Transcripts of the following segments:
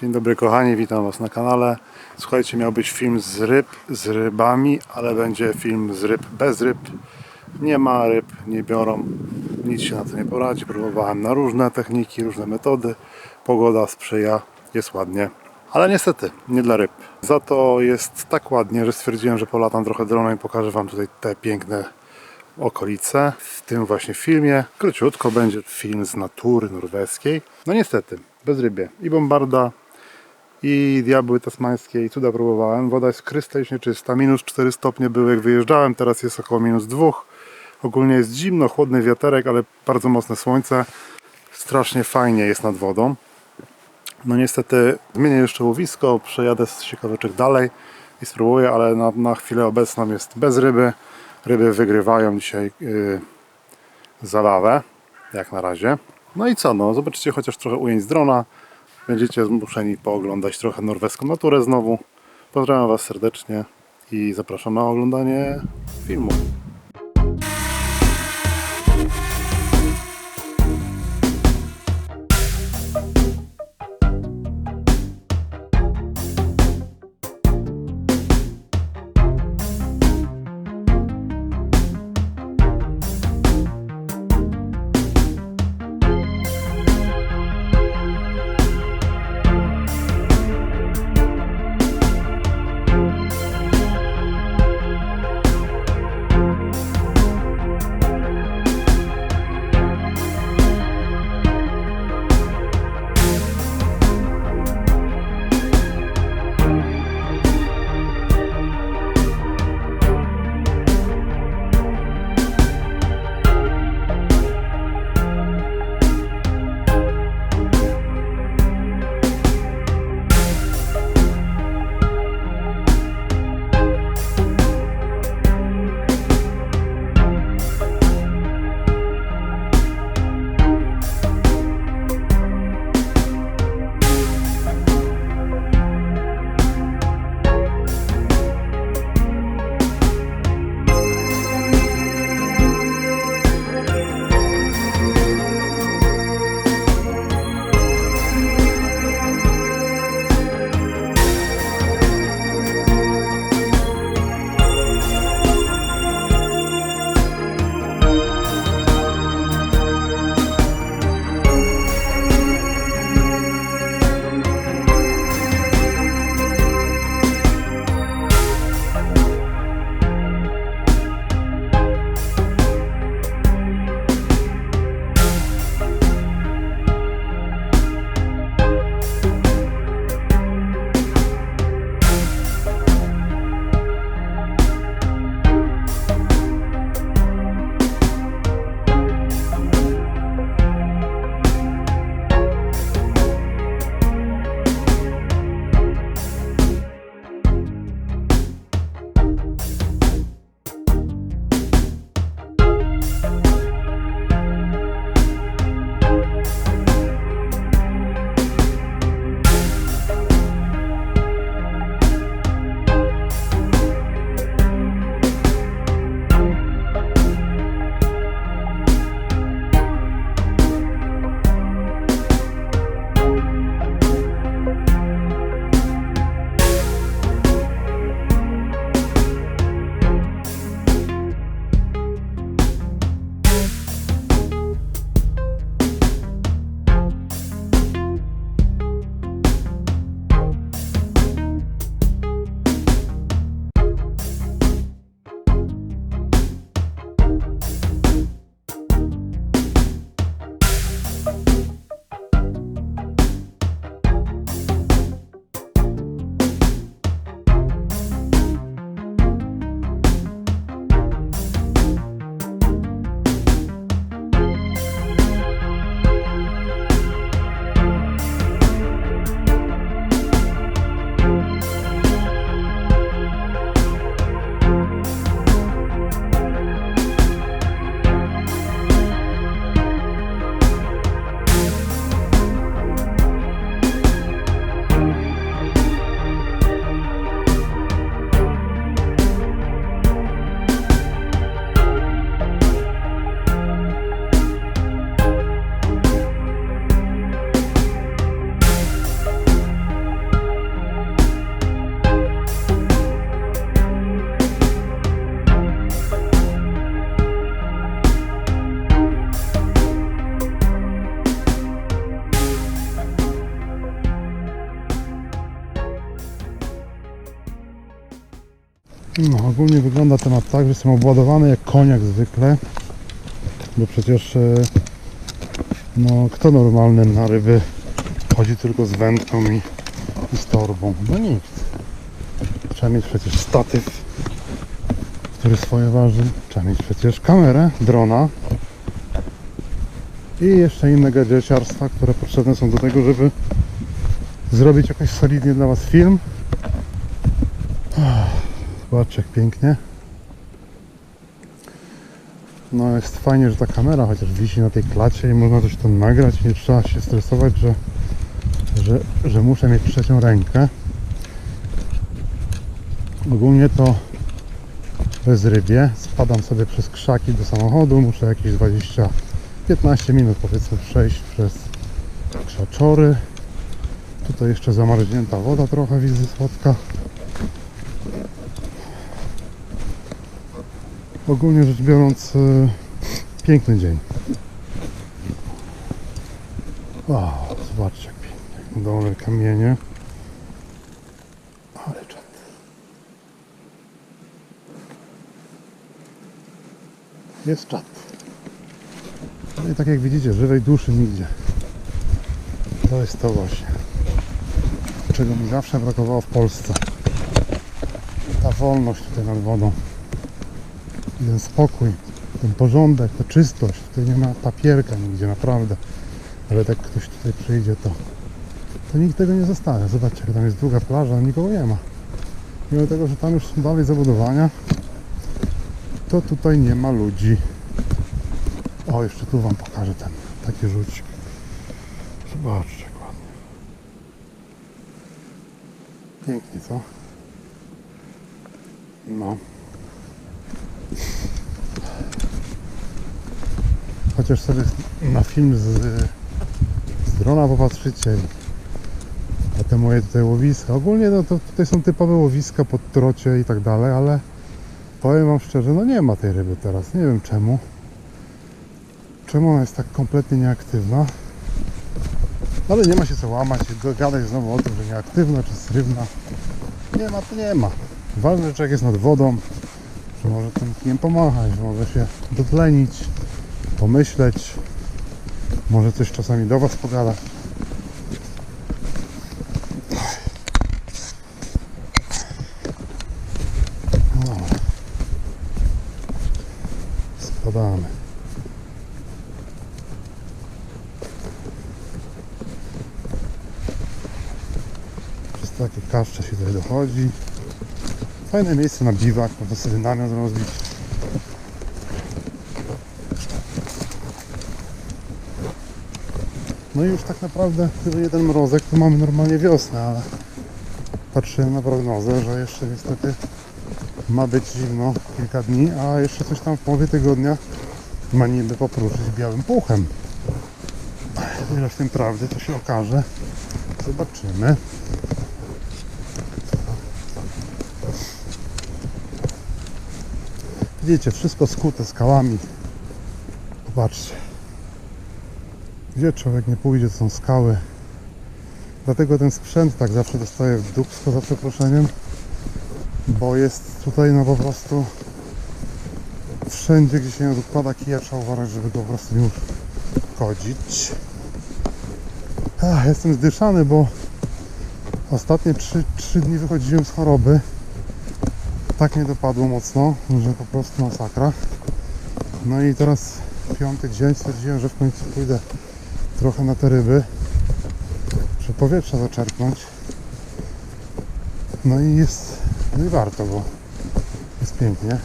Dzień dobry kochani, witam Was na kanale. Słuchajcie, miał być film z ryb, z rybami, ale będzie film z ryb, bez ryb. Nie ma ryb, nie biorą, nic się na to nie poradzi. Próbowałem na różne techniki, różne metody. Pogoda sprzyja, jest ładnie. Ale niestety, nie dla ryb. Za to jest tak ładnie, że stwierdziłem, że polatam trochę dronem i pokażę Wam tutaj te piękne okolice w tym właśnie filmie. Króciutko będzie film z natury norweskiej. No niestety, bez rybie. I bombarda, i diabły tasmańskie, i cuda próbowałem. Woda jest krystalicznie czysta. Minus 4 stopnie były jak wyjeżdżałem, teraz jest około minus 2. Ogólnie jest zimno, chłodny wiaterek, ale bardzo mocne słońce. Strasznie fajnie jest nad wodą. No niestety zmienię jeszcze łowisko, przejadę z ciekaweczek dalej i spróbuję, ale na, na chwilę obecną jest bez ryby. Ryby wygrywają dzisiaj yy, jak na razie. No i co, no zobaczycie chociaż trochę ujęć z drona. Będziecie zmuszeni pooglądać trochę norweską naturę znowu. Pozdrawiam Was serdecznie i zapraszam na oglądanie filmu. No, ogólnie wygląda temat tak, że jestem obładowany jak koniak zwykle. Bo przecież e, no, kto normalny na ryby chodzi tylko z wędką i, i z torbą? No nikt. Trzeba mieć przecież statyw, który swoje waży. Trzeba mieć przecież kamerę, drona i jeszcze inne gadżeciarstwa, które potrzebne są do tego, żeby zrobić jakoś solidnie dla Was film. Zobaczcie jak pięknie. No jest fajnie, że ta kamera chociaż wisi na tej klacie i można coś tam nagrać nie trzeba się stresować, że, że, że muszę mieć trzecią rękę. Ogólnie to bez rybie. Spadam sobie przez krzaki do samochodu. Muszę jakieś 20-15 minut powiedzmy przejść przez krzaczory. Tutaj jeszcze zamarznięta woda trochę widzę słodka. Ogólnie rzecz biorąc e, piękny dzień. O, zobaczcie jak pięknie. Dole kamienie. Ale czad. Jest czad. No i tak jak widzicie, żywej duszy nigdzie. To jest to właśnie. Czego mi zawsze brakowało w Polsce. Ta wolność tutaj nad wodą. I ten spokój, ten porządek, ta czystość. Tutaj nie ma papierka nigdzie, naprawdę. Ale jak ktoś tutaj przyjdzie, to, to nikt tego nie zostawia. Zobaczcie, jak tam jest druga plaża, nikogo nie ma. Mimo tego, że tam już są dalej zabudowania, to tutaj nie ma ludzi. O, jeszcze tu Wam pokażę ten taki rzucik. Zobaczcie, jak ładnie. Pięknie, co? No. Chociaż sobie na film z, z drona popatrzycie a te moje tutaj łowiska. Ogólnie no to tutaj są typowe łowiska pod trocie i tak dalej, ale powiem Wam szczerze, no nie ma tej ryby teraz. Nie wiem czemu. Czemu ona jest tak kompletnie nieaktywna? Ale nie ma się co łamać i gadać znowu o tym, że nieaktywna czy srywna. Nie ma, to nie ma. Ważne, że człowiek jest nad wodą, że może tym kijem pomachać, że może się dotlenić, pomyśleć, może coś czasami do Was pogadać. No. Spadamy. Przez takie kaszcze się tutaj dochodzi. Fajne miejsce na biwak, można sobie namiot rozbić. No i już tak naprawdę jeden mrozek, to mamy normalnie wiosnę, ale patrzyłem na prognozę, że jeszcze niestety ma być zimno kilka dni, a jeszcze coś tam w połowie tygodnia ma niby popruszyć białym puchem. Ile w tym prawdy, to się okaże. Zobaczymy. Widzicie, wszystko skute skałami. Popatrzcie. Gdzie człowiek nie pójdzie, to są skały. Dlatego ten sprzęt tak zawsze dostaje w dupsko za przeproszeniem. Bo jest tutaj no po prostu wszędzie, gdzie się odkłada kija, trzeba uważać, żeby go po prostu nie uszkodzić. Ach, jestem zdyszany, bo ostatnie 3, 3 dni wychodziłem z choroby. Tak mnie dopadło mocno, że po prostu masakra. No i teraz piąty dzień stwierdziłem, że w końcu pójdę trochę na te ryby, żeby powietrza zaczerpnąć. No i jest, no i warto, bo jest pięknie.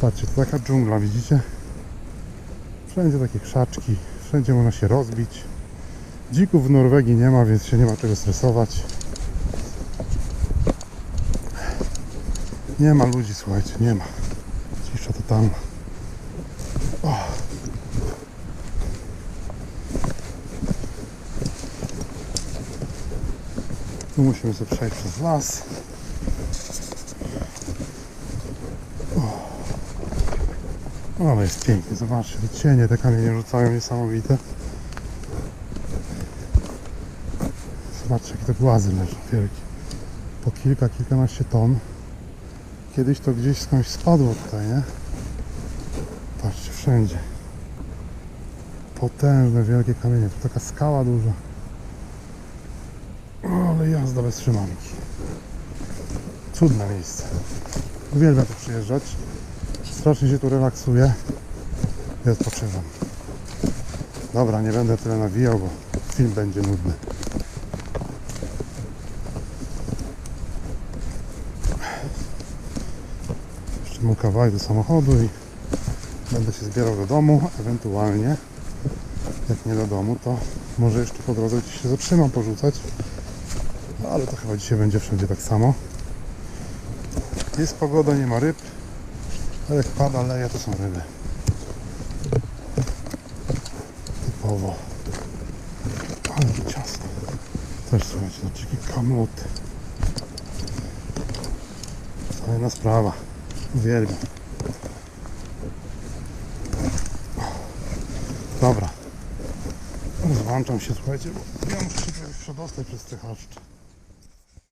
Patrzcie, to taka dżungla, widzicie? Wszędzie takie krzaczki, wszędzie można się rozbić. Dzików w Norwegii nie ma, więc się nie ma czego stresować. Nie ma ludzi, słuchajcie, nie ma. Cisza totalna. Tu musimy sobie przejść przez las. O. Ale jest pięknie, zobaczcie, cienie, te kamienie rzucają niesamowite. Zobaczcie, jakie te głazy leżą wielkie. Po kilka, kilkanaście ton. kiedyś to gdzieś skądś spadło tutaj, nie? Patrzcie, wszędzie. Potężne, wielkie kamienie. To taka skała duża. O, ale jazda bez trzymanki. Cudne miejsce. Uwielbiam tu przyjeżdżać. Strasznie się tu relaksuję i odpoczywam. Dobra, nie będę tyle nawijał, bo film będzie nudny. Jeszcze mu kawałek do samochodu i będę się zbierał do domu, ewentualnie jak nie do domu, to może jeszcze po drodze gdzieś się zatrzymam porzucać. Ale to chyba dzisiaj będzie wszędzie tak samo. Jest pogoda, nie ma ryb, ale jak pada, leje, to są ryby. Typowo. Ale to ciasno. Też słuchajcie, no dziki kamloty. Fajna sprawa. Uwielbiam. Dobra. Rozłączam się, słuchajcie, bo ja muszę się przedostać przez te chaszcze.